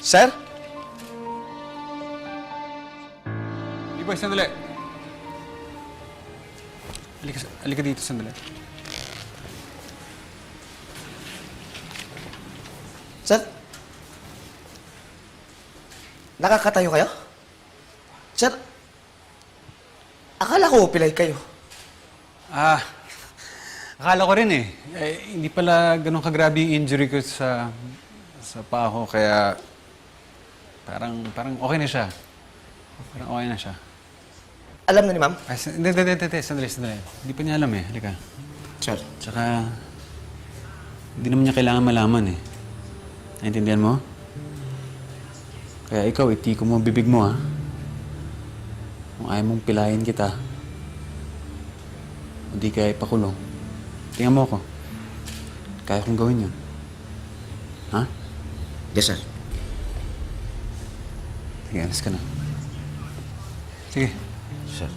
Sir? Boy, sandali. Halika, halika dito, sandali. Sir? Nakakatayo kayo? Sir? Akala ko pilay kayo. Ah, akala ko rin eh. eh hindi pala ganun kagrabe yung injury ko sa sa paa ko, kaya parang parang okay na siya. Parang okay na siya. Alam na ni ma'am? Ay, sa- hindi, hindi, hindi, hindi, sandali, sandali. Hindi pa niya alam eh. Halika. Sir. Tsaka, hindi naman niya kailangan malaman eh. Naintindihan mo? Kaya ikaw, iti ko mo ang bibig mo ha. Kung ayaw mong pilayin kita, o di kaya ipakulong, tingnan mo ako. Kaya kong gawin yun. Ha? Yes, sir. Sige, alas ka na. Sige. Sir.